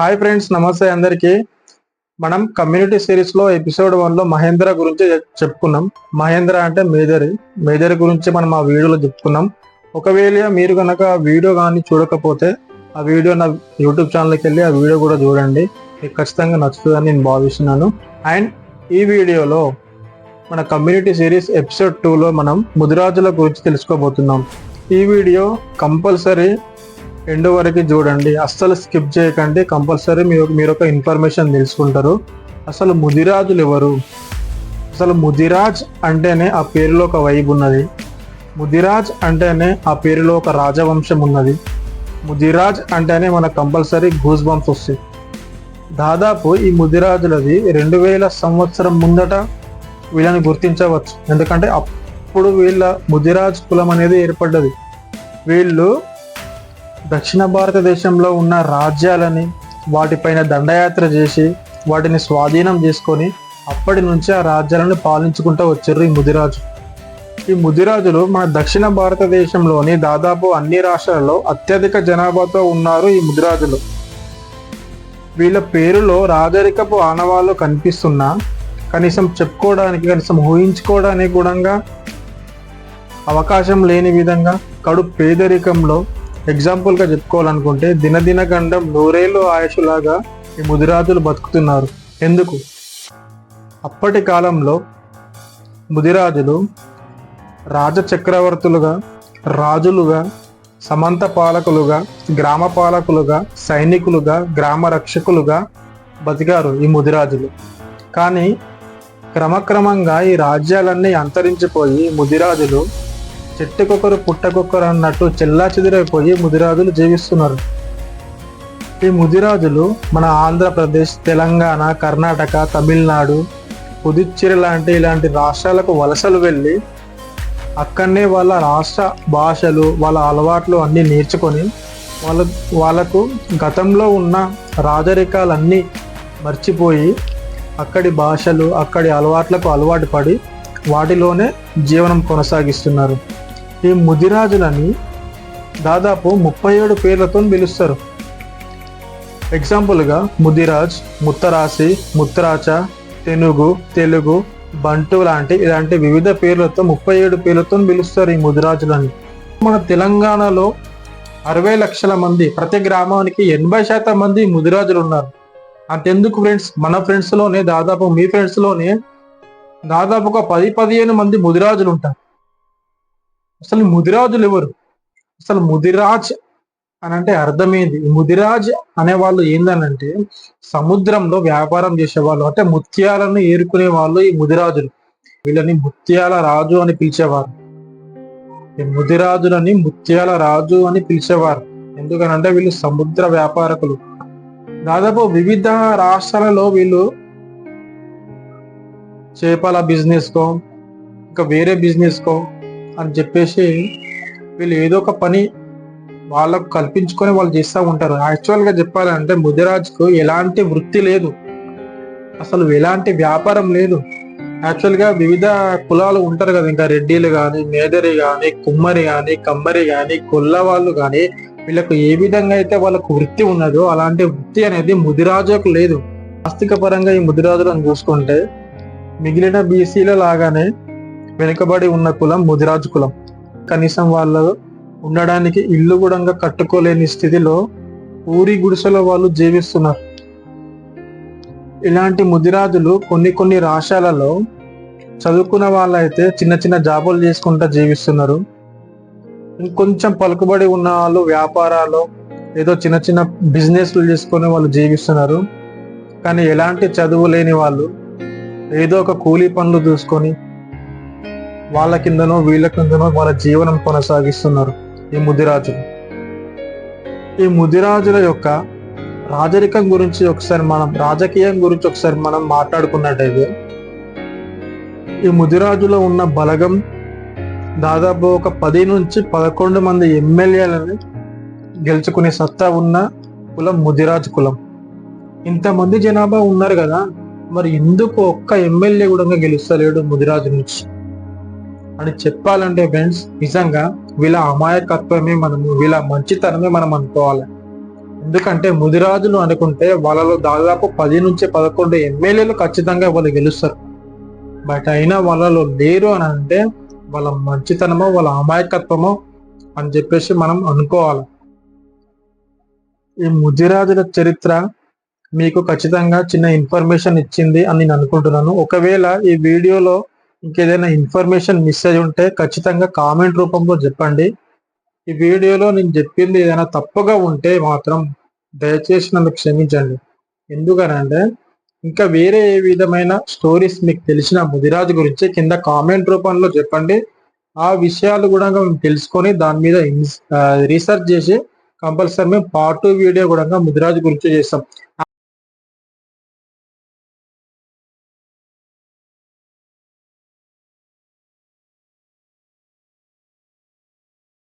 Hi friends నమస్తే అందరికీ. మనం కమ్యూనిటీ సిరీస్లో ఎపిసోడ్ వన్లో మహేంద్ర గురించి చెప్పుకున్నాం. మహేంద్ర అంటే మేజరి మేజర్ గురించి మనం ఆ వీడియోలో చెప్పుకున్నాం. ఒకవేళ మీరు కనుక ఆ వీడియో కానీ చూడకపోతే ఆ వీడియో నా యూట్యూబ్ ఛానల్కి వెళ్ళి ఆ వీడియో కూడా చూడండి. మీకు ఖచ్చితంగా నచ్చుతుందని నేను భావిస్తున్నాను. అండ్ ఈ వీడియోలో మన కమ్యూనిటీ సిరీస్ ఎపిసోడ్ టూలో మనం ముదిరాజుల గురించి తెలుసుకోబోతున్నాం. ఈ వీడియో కంపల్సరీ ఎండ్ వరకు చూడండి. అస్సలు స్కిప్ చేయకండి. కంపల్సరీ మీరు మీరు ఒక ఇన్ఫర్మేషన్ తెలుసుకుంటారు. అసలు ముదిరాజులు ఎవరు? అసలు ముదిరాజ్ అంటేనే ఆ పేరులో ఒక వైబ్ ఉన్నది. ముదిరాజ్ అంటేనే ఆ పేరులో ఒక రాజవంశం ఉన్నది. ముదిరాజ్ అంటేనే మనకు కంపల్సరీ గూస్ బంప్స్ వస్తాయి. దాదాపు ఈ ముదిరాజులది రెండు వేల సంవత్సరం ముందట వీళ్ళని గుర్తించవచ్చు. ఎందుకంటే అప్పుడు వీళ్ళ ముదిరాజ్ కులం అనేది ఏర్పడ్డది. వీళ్ళు దక్షిణ భారతదేశంలో ఉన్న రాజ్యాలని వాటిపైన దండయాత్ర చేసి వాటిని స్వాధీనం చేసుకొని అప్పటి నుంచి ఆ రాజ్యాలను పాలించుకుంటూ వచ్చారు ఈ ముదిరాజు. ఈ ముదిరాజులు మన దక్షిణ భారతదేశంలోని దాదాపు అన్ని రాష్ట్రాలలో అత్యధిక జనాభాతో ఉన్నారు ఈ ముదిరాజులు. వీళ్ళ పేరులో రాజరికపు ఆనవాళ్ళు కనిపిస్తున్నా కనీసం చెప్పుకోవడానికి కనీసం ఊహించుకోవడానికి కూడా అవకాశం లేని విధంగా కడు పేదరికంలో ఎగ్జాంపుల్గా చెప్పుకోవాలనుకుంటే దినదిన గండం నూరేళ్ళు ఆయుషులాగా ఈ ముదిరాజులు బతుకుతున్నారు. ఎందుకు? అప్పటి కాలంలో ముదిరాజులు రాజచక్రవర్తులుగా రాజులుగా సమంత పాలకులుగా గ్రామ పాలకులుగా సైనికులుగా గ్రామ రక్షకులుగా బతికారు ఈ ముదిరాజులు. కానీ క్రమక్రమంగా ఈ రాజ్యాలన్నీ అంతరించిపోయి ముదిరాజులు చెట్టుకొకరు పుట్టకొకరు అన్నట్టు చెల్లా చెదిరైపోయి ముదిరాజులు జీవిస్తున్నారు. ఈ ముదిరాజులు మన ఆంధ్రప్రదేశ్ తెలంగాణ కర్ణాటక తమిళనాడు పుదుచ్చేరి లాంటి ఇలాంటి రాష్ట్రాలకు వలసలు వెళ్ళి అక్కడనే వాళ్ళ రాష్ట్ర భాషలు వాళ్ళ అలవాట్లు అన్నీ నేర్చుకొని వాళ్ళ వాళ్ళకు గతంలో ఉన్న రాజరికాలన్నీ మర్చిపోయి అక్కడి భాషలు అక్కడి అలవాట్లకు అలవాటు పడి వాటిలోనే జీవనం కొనసాగిస్తున్నారు. ఈ ముదిరాజులని దాదాపు ముప్పై ఏడు పేర్లతో పిలుస్తారు. ఎగ్జాంపుల్గా ముదిరాజ్ ముత్తరాసి ముత్తరాచ తెనుగు తెలుగు బంటు లాంటి ఇలాంటి వివిధ పేర్లతో ముప్పై ఏడు పేర్లతో పిలుస్తారు ఈ ముదిరాజులని. మన తెలంగాణలో అరవై లక్షల మంది ప్రతి గ్రామానికి ఎనభై శాతం మంది ముదిరాజులు ఉన్నారు. అంతెందుకు ఫ్రెండ్స్? మన ఫ్రెండ్స్లోనే దాదాపు మీ ఫ్రెండ్స్లోనే దాదాపు ఒక పది పదిహేను మంది ముదిరాజులు ఉంటారు. అసలు ముదిరాజులు ఎవరు? అసలు ముదిరాజ్ అని అంటే అర్థమైంది ముదిరాజ్ అనే వాళ్ళు ఏందనంటే సముద్రంలో వ్యాపారం చేసేవాళ్ళు అంటే ముత్యాలను ఏరుకునే వాళ్ళు ఈ ముదిరాజులు. వీళ్ళని ముత్యాల రాజు అని పిలిచేవారు. ఈ ముదిరాజులని ముత్యాల రాజు అని పిలిచేవారు. ఎందుకనంటే వీళ్ళు సముద్ర వ్యాపారకులు. దాదాపు వివిధ రాష్ట్రాలలో వీళ్ళు చేపల బిజినెస్ కో ఇంకా వేరే బిజినెస్ కో అని చెప్పేసి వీళ్ళు ఏదో ఒక పని వాళ్ళకు కల్పించుకొని వాళ్ళు చేస్తూ ఉంటారు. యాక్చువల్గా చెప్పాలంటే ముదిరాజుకు ఎలాంటి వృత్తి లేదు. అసలు ఎలాంటి వ్యాపారం లేదు. యాక్చువల్గా వివిధ కులాలు ఉంటారు కదా ఇంకా రెడ్డిలు కానీ మేదరి కానీ కుమ్మరి కానీ కమ్మరి కానీ కొల్ల వాళ్ళు కానీ వీళ్ళకు ఏ విధంగా అయితే వాళ్ళకు వృత్తి ఉన్నదో అలాంటి వృత్తి అనేది ముదిరాజుకు లేదు. ఆస్తిక పరంగా ఈ ముదిరాజులను చూసుకుంటే మిగిలిన బీసీల లాగానే వెనుకబడి ఉన్న కులం ముదిరాజు కులం. కనీసం వాళ్ళు ఉండడానికి ఇల్లు కూడా కట్టుకోలేని స్థితిలో ఊరి గుడిసెలో వాళ్ళు జీవిస్తున్నారు. ఇలాంటి ముదిరాజులు కొన్ని కొన్ని రాష్ట్రాలలో చదువుకున్న వాళ్ళైతే చిన్న చిన్న జాబులు చేసుకుంటూ జీవిస్తున్నారు. ఇంకొంచెం పలుకుబడి ఉన్న వాళ్ళు వ్యాపారాలు ఏదో చిన్న చిన్న బిజినెస్లు చేసుకొని వాళ్ళు జీవిస్తున్నారు. కానీ ఎలాంటి చదువు లేని వాళ్ళు ఏదో ఒక కూలీ పనులు చూసుకొని వాళ్ళ కిందనో వీళ్ళ కిందనో వాళ్ళ జీవనం కొనసాగిస్తున్నారు ఈ ముదిరాజులు. ఈ ముదిరాజుల యొక్క రాజరికం గురించి ఒకసారి మనం రాజకీయం గురించి ఒకసారి మనం మాట్లాడుకున్నట్టయితే ఈ ముదిరాజులో ఉన్న బలగం దాదాపు ఒక పది నుంచి పదకొండు మంది ఎమ్మెల్యేలని గెలుచుకునే సత్తా ఉన్న కులం ముదిరాజు కులం. ఇంతమంది జనాభా ఉన్నారు కదా మరి ఎందుకు ఒక్క ఎమ్మెల్యే కూడా గెలుస్తలేడు ముదిరాజు నుంచి? అని చెప్పాలంటే ఫ్రెండ్స్ నిజంగా వీళ్ళ అమాయకత్వమే మనము వీళ్ళ మంచితనమే మనం అనుకోవాలి. ఎందుకంటే ముదిరాజులు అనుకుంటే వాళ్ళలో దాదాపు పది నుంచి పదకొండు ఎమ్మెల్యేలు ఖచ్చితంగా వాళ్ళు గెలుస్తారు. బట్ అయినా వాళ్ళలో లేరు అని అంటే వాళ్ళ మంచితనమో వాళ్ళ అమాయకత్వమో అని చెప్పేసి మనం అనుకోవాలి. ఈ ముదిరాజుల చరిత్ర మీకు ఖచ్చితంగా చిన్న ఇన్ఫర్మేషన్ ఇచ్చింది అని నేను అనుకుంటున్నాను. ఒకవేళ ఈ వీడియోలో ఇంకేదైనా ఇన్ఫర్మేషన్ మిస్ అయి ఉంటే ఖచ్చితంగా కామెంట్ రూపంలో చెప్పండి. ఈ వీడియోలో నేను చెప్పింది ఏదైనా తప్పుగా ఉంటే మాత్రం దయచేసి నన్ను క్షమించండి. ఎందుకనంటే ఇంకా వేరే ఏ విధమైన స్టోరీస్ మీకు తెలిసిన ముదిరాజు గురించి కింద కామెంట్ రూపంలో చెప్పండి. ఆ విషయాలు కూడా మేము తెలుసుకొని దాని మీద రీసెర్చ్ చేసి కంపల్సరీ మేము పార్ట్ టూ వీడియో కూడా ముదిరాజు గురించి చేస్తాం.